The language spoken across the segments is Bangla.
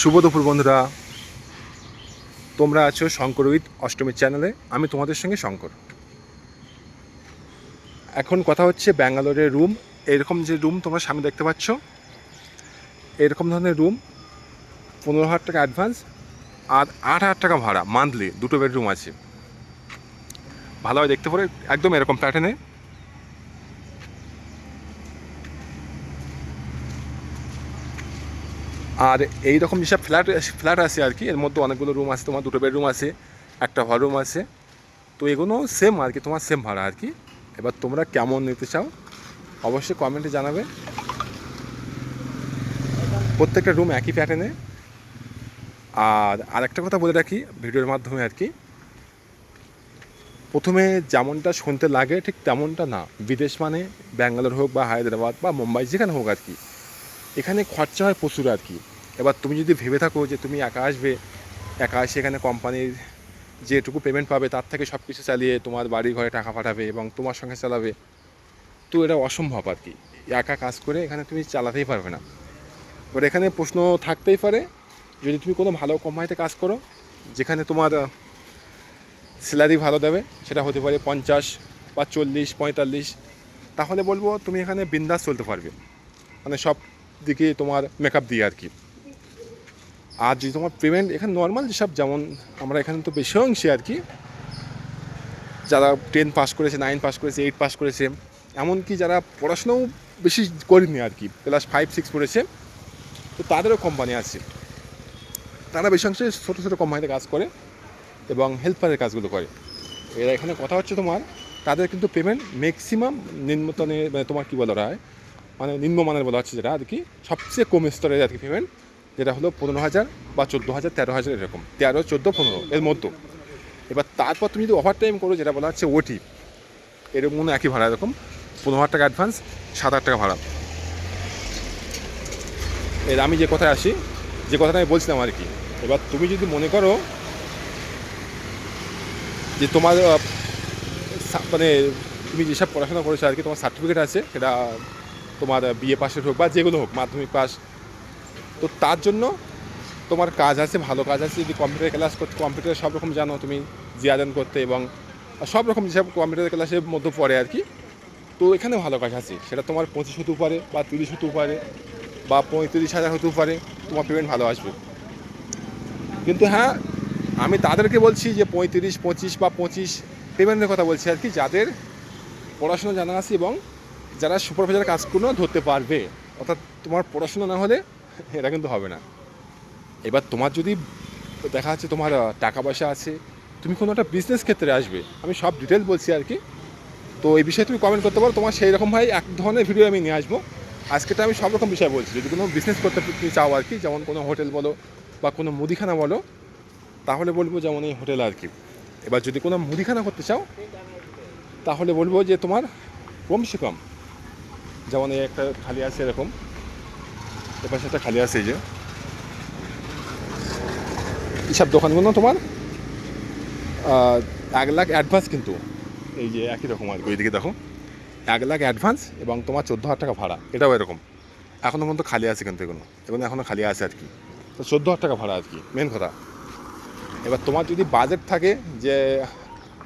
শুভ দুপুর বন্ধুরা। তোমরা আছো শঙ্কর উইথ অষ্টমীর চ্যানেলে। আমি তোমাদের সঙ্গে শঙ্কর। এখন কথা হচ্ছে ব্যাঙ্গালোরের রুম। এরকম যে রুম তোমরা সামনে দেখতে পাচ্ছ, এরকম ধরনের রুম, পনেরো হাজার টাকা অ্যাডভান্স আর আট হাজার টাকা ভাড়া মান্থলি দুটো বেডরুম আছে। ভালোভাবে দেখতে পারে, একদম এরকম প্যাটার্নে আর এই রকম যেসব ফ্ল্যাট ফ্ল্যাট আছে আর কি, এর মধ্যে অনেকগুলো রুম আছে, তোমার দুটো বেডরুম আছে, একটা হল রুম আছে। তো এগুলো সেম আর কি, তোমার সেম ভাড়া আর কি। এবার তোমরা কেমন নিতে চাও, অবশ্যই কমেন্টে জানাবে। প্রত্যেকটা রুম একই প্যাটার্নে আর আরেকটা কথা বলে রাখি, ভিডিওর মাধ্যমে আর কি। প্রথমে যেমনটা শুনতে লাগে, ঠিক তেমনটা না। বিদেশ মানে ব্যাঙ্গালোর হোক বা হায়দ্রাবাদ বা মুম্বাই, যেখানে হোক আর কি। এখানে খরচা হয় প্রচুর আর কি। এবার তুমি যদি ভেবে থাকো যে তুমি একা আসবে, একা এসে এখানে কোম্পানির যেটুকু পেমেন্ট পাবে তার থেকে সব কিছু চালিয়ে তোমার বাড়ি ঘরে টাকা পাঠাবে এবং তোমার সঙ্গে চালাবে, তো এটা অসম্ভব আর কি। একা কাজ করে এখানে তুমি চালাতেই পারবে না। এবার এখানে প্রশ্ন থাকতেই পারে, যদি তুমি কোনো ভালো কোম্পানিতে কাজ করো, যেখানে তোমার স্যালারি ভালো দেবে, সেটা হতে পারে পঞ্চাশ বা চল্লিশ, পঁয়তাল্লিশ, তাহলে বলব তুমি এখানে বিন্দাস চলতে পারবে। মানে সব দিকে তোমার মেকআপ দিয়ে আর কি। আর যদি তোমার পেমেন্ট এখানে নর্মাল যেসব যেমন আমরা এখানে তো বেশি অংশে আর কি, যারা টেন পাস করেছে নাইন পাস করেছে এইট পাস করেছে, এমনকি যারা পড়াশোনাও বেশি করেনি আর কি ক্লাস ফাইভ সিক্স পড়েছে, তো তাদেরও কোম্পানি আছে। তারা বেশি অংশে ছোটো ছোটো কোম্পানিতে কাজ করে এবং হেল্পারের কাজগুলো করে। এরা এখানে কথা হচ্ছে তোমার, তাদের কিন্তু পেমেন্ট ম্যাক্সিমাম নিম্নতনে মানে তোমার কী বলা হয় মানে নিম্নমানের বলা হচ্ছে যেটা আর কি সবচেয়ে কম স্তরের আর কি পেমেন্ট যেটা হলো পনেরো হাজার বা চোদ্দ হাজার, তেরো হাজার এরকম, তেরো, চোদ্দ, পনেরো, এর মধ্যে। এবার তারপর তুমি যদি ওভার টাইম করো, যেটা বলা হচ্ছে ওটি এরকম মনে একই ভাড়া, এরকম পনেরো হাজার টাকা অ্যাডভান্স সাত হাজার টাকা ভাড়া। এর আমি যে কথায় আসি, যে কথাটা আমি বলছিলাম আর কি, এবার তুমি যদি মনে করো যে তোমার মানে তুমি যেসব পড়াশোনা করেছ আর কি, তোমার সার্টিফিকেট আছে, সেটা তোমার বিএ পাশের হোক বা যেগুলো হোক, মাধ্যমিক পাস তো তার জন্য তোমার কাজ আছে, ভালো কাজ আছে। যদি কম্পিউটার ক্লাস করতে কম্পিউটার সব রকম জানো তুমি, জিয়াদান করতে এবং সব রকম যেসব কম্পিউটার ক্লাসের মধ্যে পড়ে আর কি। তো এখানে ভালো কাজ আছে। সেটা তোমার পঁচিশ হতেও পারে বা তিরিশ হতেও পারে বা পঁয়ত্রিশ হাজার হতেও পারে, তোমার পেমেন্ট ভালো আসবে। কিন্তু হ্যাঁ আমি তাদেরকে বলছি যে পঁয়ত্রিশ, পঁচিশ বা পঁচিশ পেমেন্টের কথা বলছি আর কি, যাদের পড়াশোনা জানা আছে এবং যারা সুপারভাইজার কাজগুলো ধরতে পারবে। অর্থাৎ তোমার পড়াশোনা না হলে এটা কিন্তু হবে না। এবার তোমার যদি দেখা যাচ্ছে তোমার টাকা পয়সা আছে, তুমি কোনো একটা বিজনেস ক্ষেত্রে আসবে, আমি সব ডিটেলস বলছি আর কি। তো এই বিষয়ে তুমি কমেন্ট করতে পারো, তোমার সেই রকম ভাই এক ধরনের ভিডিও আমি নিয়ে আসব। আজকেটা আমি সব রকম বিষয় বলছি, যদি কোনো বিজনেস করতে তুমি চাও আর কি, যেমন কোনো হোটেল বলো বা কোনো মুদিখানা বলো, তাহলে বলব যেমন এই হোটেল আর কি। এবার যদি কোনো মুদিখানা করতে চাও, তাহলে বলব যে তোমার কমসে কম যেমন এই একটা খালি আছে এরকম। এপাশে একটা খালি আছে এই যে। এইসব দোকানগুলো তোমার? এক লাখ অ্যাডভান্স কিন্তু। এই যে একই রকম আর কি, ওইদিকে দেখো। এক লাখ অ্যাডভান্স এবং তোমার চোদ্দ হাজার টাকা ভাড়া, এটাও এরকম। এখনও পর্যন্ত খালি আছে কিন্তু এগুলো। এগুলো এখনও খালি আছে আর কি। তো চোদ্দ হাজার টাকা ভাড়া আর কি মেন কথা। এবার তোমার যদি বাজেট থাকে যে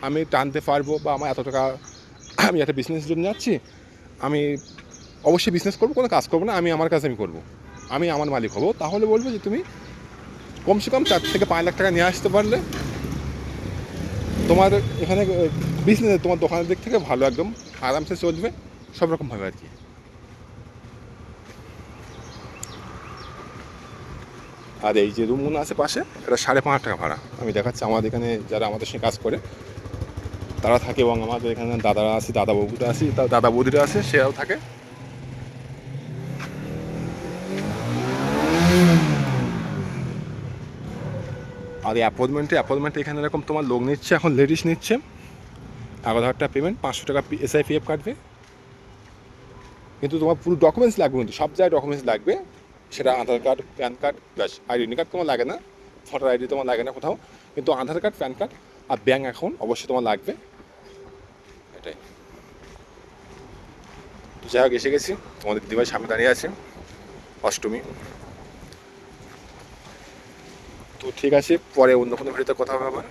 আমি টানতে পারব বা আমার এত টাকা আমি একটা বিজনেসের জন্য যাচ্ছি, আমি অবশ্যই বিজনেস করব, কোনো কাজ করব না, আমি আমার কাজ আমি করব। আমি আমার মালিক হব। তাহলে বলব যে তুমি কমসে কম চার থেকে পাঁচ লাখ টাকা নিয়ে আসতে পারলে তোমার এখানে বিজনেস তোমার দোকানের দিক থেকে ভালো একদম, আরামসে চলবে, সব রকমভাবে আর কি। আর এই যে রুমগুলো আছে পাশে, এটা সাড়ে পাঁচ টাকা ভাড়া। আমি দেখাচ্ছি, আমাদের এখানে যারা আমাদের সঙ্গে কাজ করে, তারা থাকে এবং আমাদের এখানে দাদারা আছে, দাদা বৌদিরা আছে দাদা বৌদিরা আছে, সেরাও থাকে। আর অ্যাপয়েন্টমেন্টে অ্যাপয়েন্টমেন্টে এখানে এরকম তোমার লোক নিচ্ছে, এখন লেডিস নিচ্ছে। এগারো হাজার টাকা পেমেন্ট পাঁচশো টাকা এসআই পিএফ কাটবে। কিন্তু তোমার পুরো ডকুমেন্টস লাগবে কিন্তু, সব জায়গায় ডকুমেন্টস লাগবে। সেটা Aadhaar card, PAN card plus identity card তোমার লাগে না। ভোটার আইডি তোমার লাগে না কোথাও। কিন্তু আধার কার্ড, প্যান কার্ড আর ব্যাঙ্ক অ্যাকাউন্ট অবশ্যই তোমার লাগবে। এটাই। যাই হোক, এসে গেছি। তোমাদের দিদিভাই সামনে দাঁড়িয়ে আছে। অষ্টমী। ঠিক আছে পরে অন্য কোনো ভিডিওতে কথা হবে আবার।